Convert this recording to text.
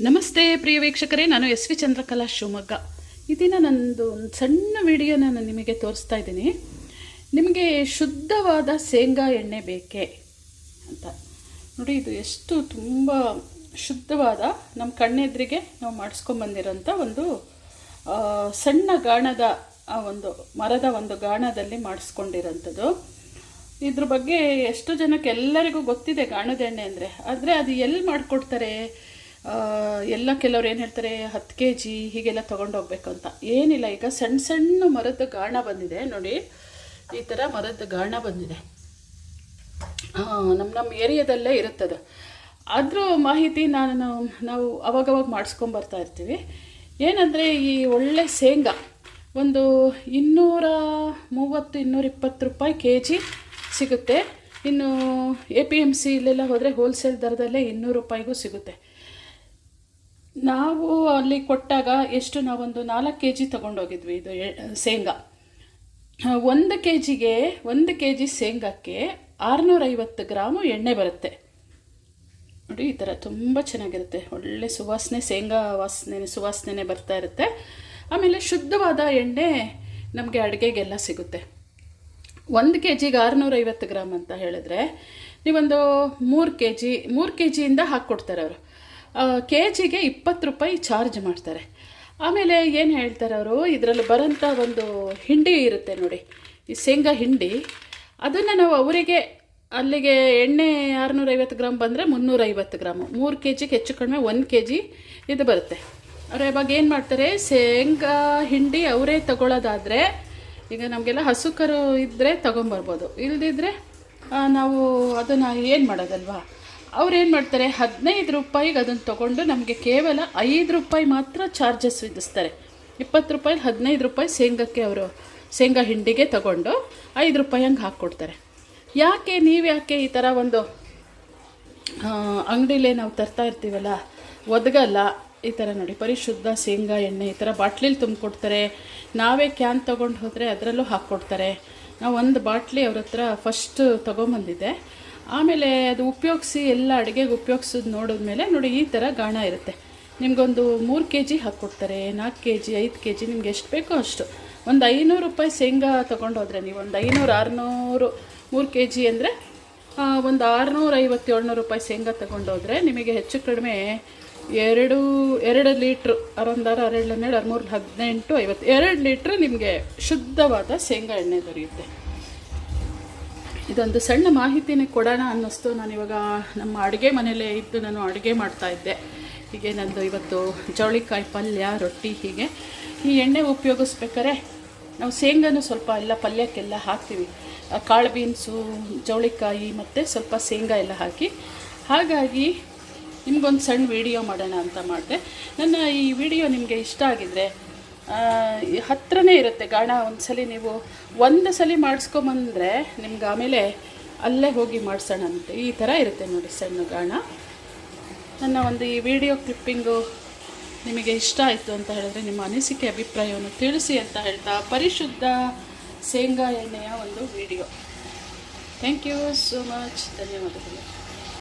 ನಮಸ್ತೆ ಪ್ರಿಯ ವೀಕ್ಷಕರೇ, ನಾನು ಎಸ್ ವಿ ಚಂದ್ರಕಲಾ ಶಿವಮೊಗ್ಗ. ಈ ದಿನ ನನ್ನದು ಒಂದು ಸಣ್ಣ ವಿಡಿಯೋ ನಾನು ನಿಮಗೆ ತೋರಿಸ್ತಾ ಇದ್ದೀನಿ. ನಿಮಗೆ ಶುದ್ಧವಾದ ಶೇಂಗಾ ಎಣ್ಣೆ ಬೇಕೇ ಅಂತ. ನೋಡಿ, ಇದು ಎಷ್ಟು ತುಂಬ ಶುದ್ಧವಾದ, ನಮ್ಮ ಕಣ್ಣೆದ್ರಿಗೆ ನಾವು ಮಾಡಿಸ್ಕೊಂಬಂದಿರೋಂಥ ಒಂದು ಸಣ್ಣ ಗಾಣದ ಒಂದು ಮರದ ಒಂದು ಗಾಣದಲ್ಲಿ ಮಾಡಿಸ್ಕೊಂಡಿರೋಂಥದ್ದು. ಇದ್ರ ಬಗ್ಗೆ ಎಷ್ಟು ಜನಕ್ಕೆ ಎಲ್ಲರಿಗೂ ಗೊತ್ತಿದೆ ಗಾಣದ ಎಣ್ಣೆ ಅಂದರೆ. ಆದರೆ ಅದು ಎಲ್ಲಿ ಮಾಡಿಕೊಡ್ತಾರೆ? ಎಲ್ಲ ಕೆಲವ್ರು ಏನು ಹೇಳ್ತಾರೆ, ಹತ್ತು ಕೆ ಜಿ ಹೀಗೆಲ್ಲ ತೊಗೊಂಡೋಗ್ಬೇಕು ಅಂತ ಏನಿಲ್ಲ, ಈಗ ಸಣ್ಣ ಸಣ್ಣ ಮರದ ಗಾಣ ಬಂದಿದೆ. ನೋಡಿ, ಈ ಥರ ಮರದ ಗಾಣ ಬಂದಿದೆ. ನಮ್ಮ ನಮ್ಮ ಏರಿಯಾದಲ್ಲೇ ಇರುತ್ತದು. ಅದ್ರ ಮಾಹಿತಿ ನಾನು ನಾವು ಅವಾಗವಾಗ ಮಾಡಿಸ್ಕೊಂಬರ್ತಾ ಇರ್ತೀವಿ. ಏನಂದರೆ, ಈ ಒಳ್ಳೆ ಶೇಂಗಾ, ಒಂದು ಇನ್ನೂರ ಮೂವತ್ತು, ಇನ್ನೂರ ಇಪ್ಪತ್ತು ರೂಪಾಯಿ ಕೆ ಜಿ ಸಿಗುತ್ತೆ. ಇನ್ನು ಎ ಪಿ ಎಂ ಸಿ ಇಲ್ಲೆಲ್ಲ ಹೋದರೆ ಹೋಲ್ಸೇಲ್ ದರದಲ್ಲೇ ಇನ್ನೂರು ರೂಪಾಯಿಗೂ ಸಿಗುತ್ತೆ. ನಾವು ಅಲ್ಲಿ ಕೊಟ್ಟಾಗ ಎಷ್ಟು ನಾವೊಂದು ನಾಲ್ಕು ಕೆ ಜಿ ತೊಗೊಂಡೋಗಿದ್ವಿ ಇದು ಶೇಂಗಾ. ಒಂದು ಕೆ ಜಿಗೆ ಒಂದು ಕೆ ಜಿ ಶೇಂಗಾಕ್ಕೆ ಆರುನೂರೈವತ್ತು ಗ್ರಾಮು ಎಣ್ಣೆ ಬರುತ್ತೆ. ನೋಡಿ, ಈ ಥರ ತುಂಬ ಚೆನ್ನಾಗಿರುತ್ತೆ. ಒಳ್ಳೆ ಸುವಾಸನೆ, ಶೇಂಗಾ ವಾಸನೆ ಸುವಾಸನೆ ಬರ್ತಾ ಇರುತ್ತೆ. ಆಮೇಲೆ ಶುದ್ಧವಾದ ಎಣ್ಣೆ ನಮಗೆ ಅಡುಗೆಗೆಲ್ಲ ಸಿಗುತ್ತೆ. ಒಂದು ಕೆ ಜಿಗೆ ಆರುನೂರೈವತ್ತು ಗ್ರಾಮ್ ಅಂತ ಹೇಳಿದ್ರೆ ನೀವೊಂದು ಮೂರು ಕೆ ಜಿ ಮೂರು ಕೆ ಜಿಯಿಂದ ಹಾಕ್ಕೊಡ್ತಾರೆ ಅವರು. ಕೆ ಜಿಗೆ ಇಪ್ಪತ್ತು ರೂಪಾಯಿ ಚಾರ್ಜ್ ಮಾಡ್ತಾರೆ. ಆಮೇಲೆ ಏನು ಹೇಳ್ತಾರೆ ಅವರು? ಇದರಲ್ಲಿ ಬರೋಂಥ ಒಂದು ಹಿಂಡಿ ಇರುತ್ತೆ ನೋಡಿ. ಈ ಶೇಂಗಾ ಹಿಂಡಿ. ಅದನ್ನು ನಾವು ಅವರಿಗೆ ಅಲ್ಲಿಗೆ ಎಣ್ಣೆ ಆರುನೂರೈವತ್ತು ಗ್ರಾಮ್ ಬಂದರೆ ಮುನ್ನೂರೈವತ್ತು ಗ್ರಾಮು ಮೂರು ಕೆ ಜಿಗೆ ಹೆಚ್ಚು ಕಡಿಮೆ ಒಂದು ಕೆ ಜಿ ಇದು ಬರುತ್ತೆ. ಅವ್ರು ಇವಾಗ ಏನು ಮಾಡ್ತಾರೆ? ಶೇಂಗಾ ಹಿಂಡಿ ಅವರೇ ತಗೊಳ್ಳೋದಾದರೆ ಈಗ ನಮಗೆಲ್ಲ ಹಸು ಕರು ಇದ್ದರೆ ತೊಗೊಂಬರ್ಬೋದು ಇಲ್ಲದಿದ್ದರೆ ನಾವು ಅದನ್ನು ಏನು ಮಾಡೋದಲ್ವಾ? ಅವ್ರು ಏನು ಮಾಡ್ತಾರೆ? ಹದಿನೈದು ರೂಪಾಯಿಗೆ ಅದನ್ನು ತೊಗೊಂಡು ನಮಗೆ ಕೇವಲ ಐದು ರೂಪಾಯಿ ಮಾತ್ರ ಚಾರ್ಜಸ್ ವಿಧಿಸ್ತಾರೆ. ಇಪ್ಪತ್ತು ರೂಪಾಯಿ ಹದಿನೈದು ರೂಪಾಯಿ ಶೇಂಗಕ್ಕೆ ಅವರು ಶೇಂಗಾ ಹಿಂಡಿಗೆ ತಗೊಂಡು ಐದು ರೂಪಾಯಿ ಹಂಗೆ ಹಾಕ್ಕೊಡ್ತಾರೆ. ಯಾಕೆ, ನೀವು ಯಾಕೆ ಈ ಥರ ಒಂದು ಅಂಗಡಿಲೇ ನಾವು ತರ್ತಾ ಇರ್ತೀವಲ್ಲ, ಒದಗಲ್ಲ? ಈ ಥರ ನೋಡಿ, ಪರಿಶುದ್ಧ ಶೇಂಗಾ ಎಣ್ಣೆ ಈ ಥರ ಬಾಟ್ಲಿಲಿ ತುಂಬಿಕೊಡ್ತಾರೆ. ನಾವೇ ಕ್ಯಾನ್ ತೊಗೊಂಡು ಹೋದರೆ ಅದರಲ್ಲೂ ಹಾಕ್ಕೊಡ್ತಾರೆ. ನಾವು ಒಂದು ಬಾಟ್ಲಿ ಅವ್ರ ಹತ್ರ ಫಸ್ಟ್ ತೊಗೊಂಬಂದಿದ್ದೆ. ಆಮೇಲೆ ಅದು ಉಪಯೋಗಿಸಿ ಎಲ್ಲ ಅಡುಗೆಗೆ ಉಪಯೋಗಿಸೋದು ನೋಡಿದ್ಮೇಲೆ ನೋಡಿ ಈ ಥರ ಗಾಣ ಇರುತ್ತೆ. ನಿಮಗೊಂದು ಮೂರು ಕೆ ಜಿ ಹಾಕ್ಕೊಡ್ತಾರೆ, ನಾಲ್ಕು ಕೆ ಜಿ ಐದು ಕೆ ಜಿ ನಿಮ್ಗೆ ಎಷ್ಟು ಬೇಕೋ ಅಷ್ಟು. ಒಂದು ಐನೂರು ರೂಪಾಯಿ ಶೇಂಗಾ ತೊಗೊಂಡೋದ್ರೆ ನೀವು, ಒಂದು ಐನೂರು ಆರುನೂರು, ಮೂರು ಕೆ ಜಿ ಅಂದರೆ ಒಂದು ಆರುನೂರ ಐವತ್ತು ಏಳ್ನೂರು ರೂಪಾಯಿ ಶೇಂಗಾ ತೊಗೊಂಡೋದ್ರೆ ನಿಮಗೆ ಹೆಚ್ಚು ಕಡಿಮೆ ಎರಡು ಎರಡು ಲೀಟ್ರ್ ಅರೊಂದಾರು ಎರಡು ಹನ್ನೆರಡು ಹದಿಮೂರು ಹದಿನೆಂಟು, ಐವತ್ತು, ಎರಡು ಲೀಟ್ರ್ ನಿಮಗೆ ಶುದ್ಧವಾದ ಶೇಂಗಾ ಎಣ್ಣೆ ದೊರೆಯುತ್ತೆ. ಇದೊಂದು ಸಣ್ಣ ಮಾಹಿತಿನೇ ಕೊಡೋಣ ಅನ್ನಿಸ್ತು. ನಾನು ಇವಾಗ ನಮ್ಮ ಅಡುಗೆ ಮನೆಯಲ್ಲೇ ಇದ್ದು ನಾನು ಅಡುಗೆ ಮಾಡ್ತಾ ಇದ್ದೆ. ಹೀಗೆ ನಂದು ಇವತ್ತು ಜವಳಿಕಾಯಿ ಪಲ್ಯ, ರೊಟ್ಟಿ ಹೀಗೆ. ಈ ಎಣ್ಣೆ ಉಪಯೋಗಿಸ್ಬೇಕಾರೆ ನಾವು ಶೇಂಗಾನು ಸ್ವಲ್ಪ ಎಲ್ಲ ಪಲ್ಯಕ್ಕೆಲ್ಲ ಹಾಕ್ತೀವಿ. ಕಾಳು ಬೀನ್ಸು, ಜವಳಿಕಾಯಿ ಮತ್ತು ಸ್ವಲ್ಪ ಶೇಂಗಾ ಎಲ್ಲ ಹಾಕಿ. ಹಾಗಾಗಿ ನಿಮ್ಗೊಂದು ಸಣ್ಣ ವಿಡಿಯೋ ಮಾಡೋಣ ಅಂತ ಮಾಡಿದೆ. ನನ್ನ ಈ ವಿಡಿಯೋ ನಿಮಗೆ ಇಷ್ಟ ಆಗಿದ್ರೆ ಹತ್ರನೇ ಇರುತ್ತೆ ಗಾಣ. ಒಂದ್ಸಲಿ ನೀವು ಒಂದು ಸಲ ಮಾಡಿಸ್ಕೊಂಬಂದರೆ ನಿಮ್ಗೆ ಆಮೇಲೆ ಅಲ್ಲೇ ಹೋಗಿ ಮಾಡಿಸೋಣ ಅಂತ. ಈ ಥರ ಇರುತ್ತೆ ನೋಡಿ ಸಣ್ಣ ಗಾಣ. ನನ್ನ ಒಂದು ಈ ವಿಡಿಯೋ ಕ್ಲಿಪ್ಪಿಂಗು ನಿಮಗೆ ಇಷ್ಟ ಆಯಿತು ಅಂತ ಹೇಳಿದ್ರೆ ನಿಮ್ಮ ಅನಿಸಿಕೆ, ಅಭಿಪ್ರಾಯವನ್ನು ತಿಳಿಸಿ ಅಂತ ಹೇಳ್ತಾ ಪರಿಶುದ್ಧ ಶೇಂಗಾ ಎಣ್ಣೆಯ ಒಂದು video. Thank you so much ಧನ್ಯವಾದಗಳು.